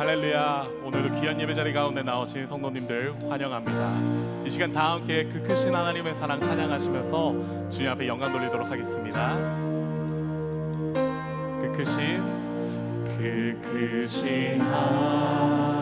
할렐루야. 오늘도 귀한 예배 자리 가운데 나오신 성도님들 환영합니다. 이 시간 다 함께 그 크신 하나님의 사랑 찬양하시면서 주님 앞에 영광 돌리도록 하겠습니다. 그 크신 그 크신 하나님.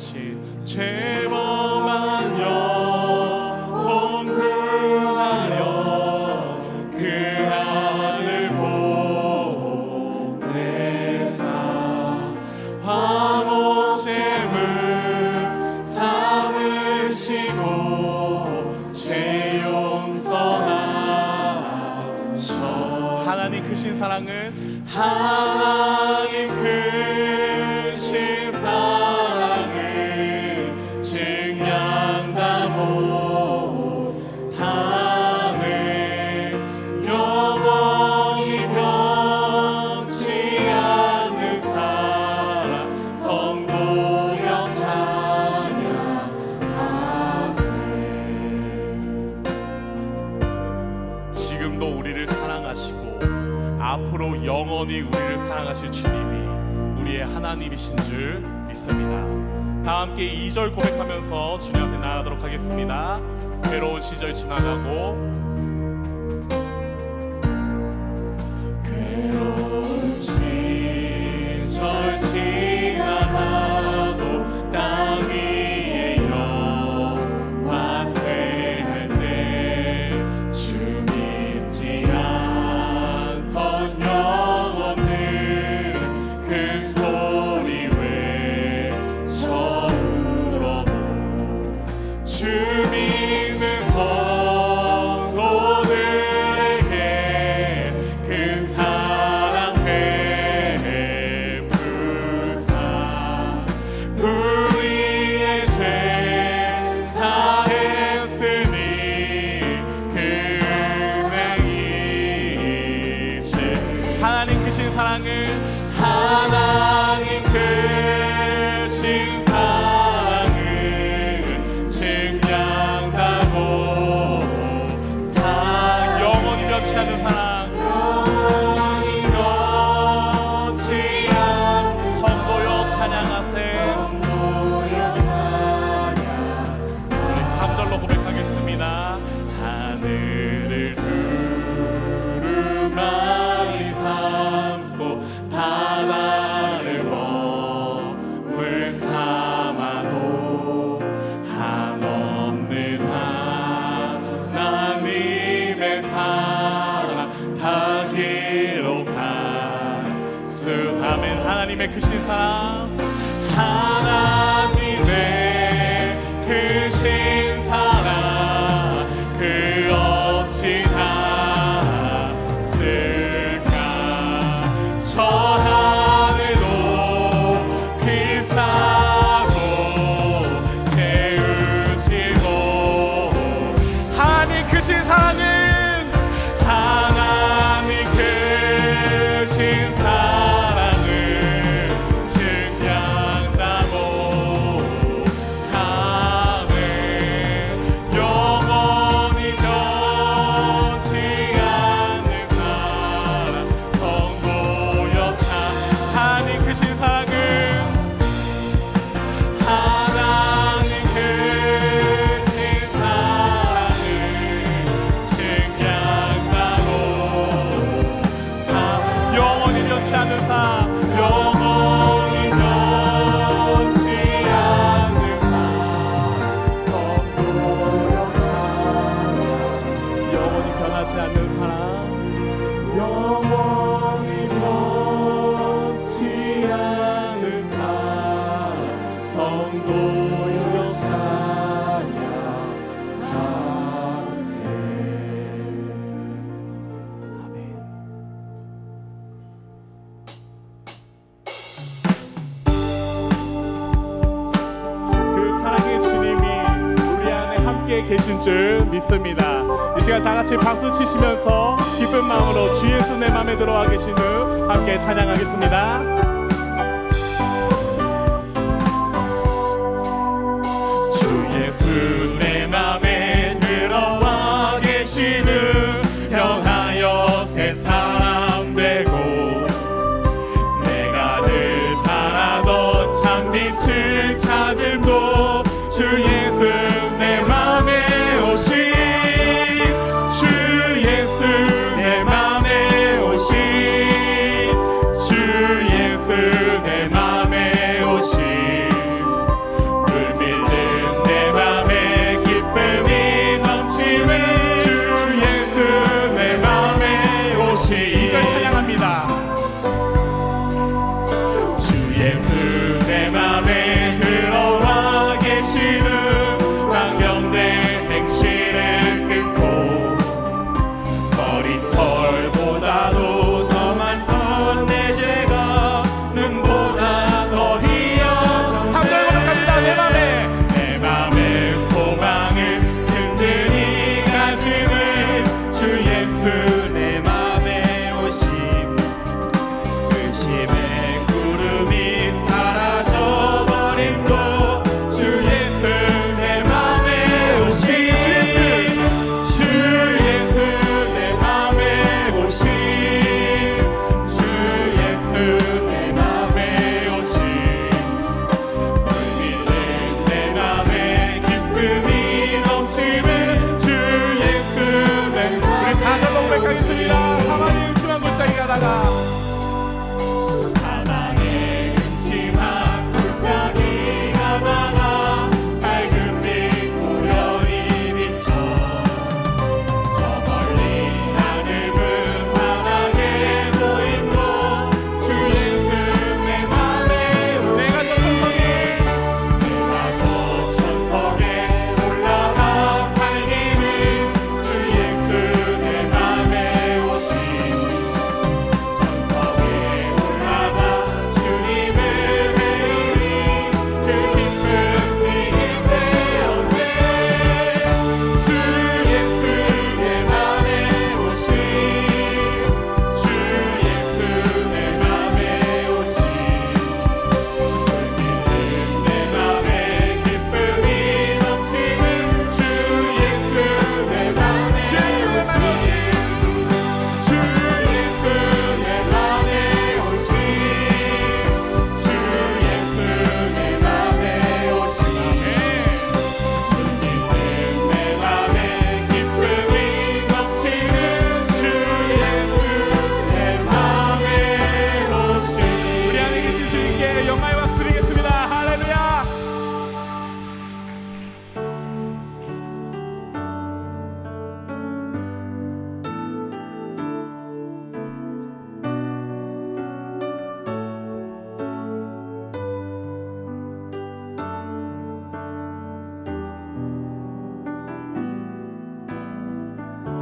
오신 제 앞으로 영원히 우리를 사랑하실 주님이 우리의 하나님이신 줄 믿습니다. 다 함께 2절 고백하면서 주님 앞에 나가도록 하겠습니다. 괴로운 시절 지나가고 saber falar. 하나님의 크신 사랑. 계신 줄 믿습니다. 이 시간 다 같이 박수 치시면서 기쁜 마음으로 주 예수 내 마음에 들어와 계신 후 함께 찬양하겠습니다.